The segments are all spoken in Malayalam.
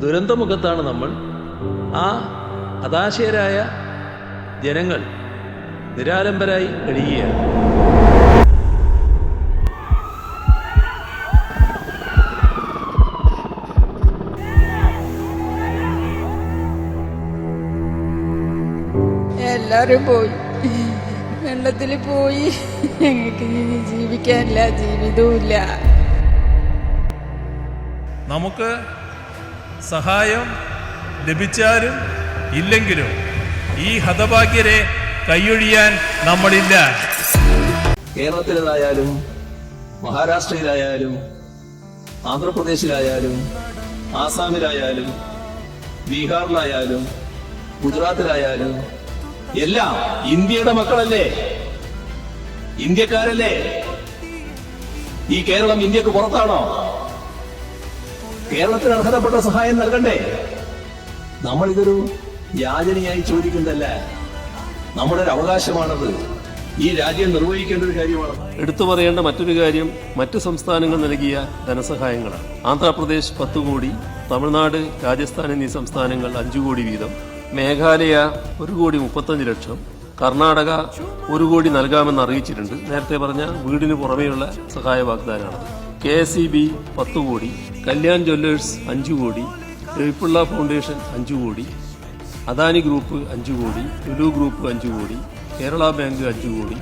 ദുരന്തമുഖത്താണ് നമ്മൾ. ആ ഹതാശയരായ ജനങ്ങൾ നിരാലംബരായി കഴിയുകയാണ്. എല്ലാരും പോയി. വെള്ളത്തിൽ പോയി. ഞങ്ങൾക്ക് ഇനി ജീവിക്കാനില്ല ജീവിതവുമില്ല. നമുക്ക് സഹായം ലഭിച്ചാലും ഇല്ലെങ്കിലും ഈ ഹതഭാഗ്യരെ കൈയൊഴിയാൻ നമ്മളില്ല. കേരളത്തിലായാലും മഹാരാഷ്ട്രയിലായാലും ആന്ധ്രാപ്രദേശിലായാലും ആസാമിലായാലും ബീഹാറിലായാലും ഗുജറാത്തിലായാലും എല്ലാം ഇന്ത്യയുടെ മക്കളല്ലേ? ഇന്ത്യക്കാരല്ലേ? ഈ കേരളം ഇന്ത്യയ്ക്ക് പുറത്താണോ? കേരളത്തിന് അർഹതപ്പെട്ട സഹായം നൽകണ്ടേ? നമ്മൾ ഇതൊരു യാചനയായി ചോദിക്കുന്നതല്ല നമ്മുടെ ഒരു അവകാശമാണത്. ഈ രാജ്യം നിർവഹിക്കേണ്ട ഒരു കാര്യമാണ്. എടുത്തു പറയേണ്ട മറ്റൊരു കാര്യം മറ്റു സംസ്ഥാനങ്ങൾ നൽകിയ ധനസഹായങ്ങളാണ്. ആന്ധ്രാപ്രദേശ് പത്ത് കോടി തമിഴ്നാട് രാജസ്ഥാൻ എന്നീ സംസ്ഥാനങ്ങൾ അഞ്ചു കോടി വീതം മേഘാലയ ഒരു കോടി മുപ്പത്തഞ്ച് ലക്ഷം കർണാടക ഒരു കോടി നൽകാമെന്ന് അറിയിച്ചിട്ടുണ്ട്. നേരത്തെ പറഞ്ഞ വീടിന് പുറമെയുള്ള സഹായ വാഗ്ദാനമാണ് കെ എസ് ഇ ബി പത്ത് കോടി കല്യാൺ ജ്വല്ലേഴ്സ് അഞ്ച് കോടി രവിപ്പിള്ള ഫൗണ്ടേഷൻ അഞ്ച് കോടി അദാനി ഗ്രൂപ്പ് അഞ്ച് കോടി ലുലു ഗ്രൂപ്പ് അഞ്ച് കോടി കേരള ബാങ്ക് അഞ്ച് കോടി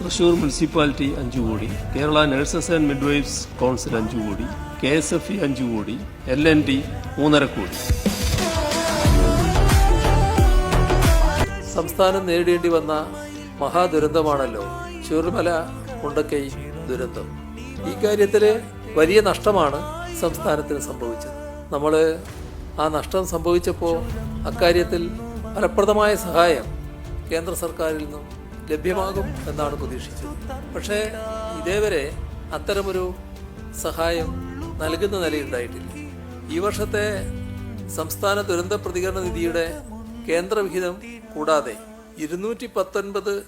തൃശൂർ മുനിസിപ്പാലിറ്റി അഞ്ച് കോടി Kerala nurses and midwives council അഞ്ച് കോടി കെ എസ് എഫ് ഇ അഞ്ച് കോടി എൽ എൻ ടി മൂന്നര കോടി. സംസ്ഥാനം നേരിടേണ്ടി വന്ന മഹാദുരന്തമാണല്ലോ. ചുരുമല മുണ്ടക്കൈ ദുരന്തം. ഈ കാര്യത്തിൽ വലിയ നഷ്ടമാണ് സംസ്ഥാനത്തിന് സംഭവിച്ചത്. നമ്മൾ ആ നഷ്ടം സംഭവിച്ചപ്പോൾ അക്കാര്യത്തിൽ ഫലപ്രദമായ സഹായം കേന്ദ്ര സർക്കാരിൽ നിന്നും ലഭ്യമാകും എന്നാണ് പ്രതീക്ഷിച്ചത്. പക്ഷേ ഇതേവരെ അത്തരമൊരു സഹായം നൽകുന്ന നിലയുണ്ടായിട്ടില്ല. ഈ വർഷത്തെ സംസ്ഥാന ദുരന്ത പ്രതികരണ നിധിയുടെ കേന്ദ്രവിഹിതം കൂടാതെ ഇരുന്നൂറ്റി പത്തൊൻപത്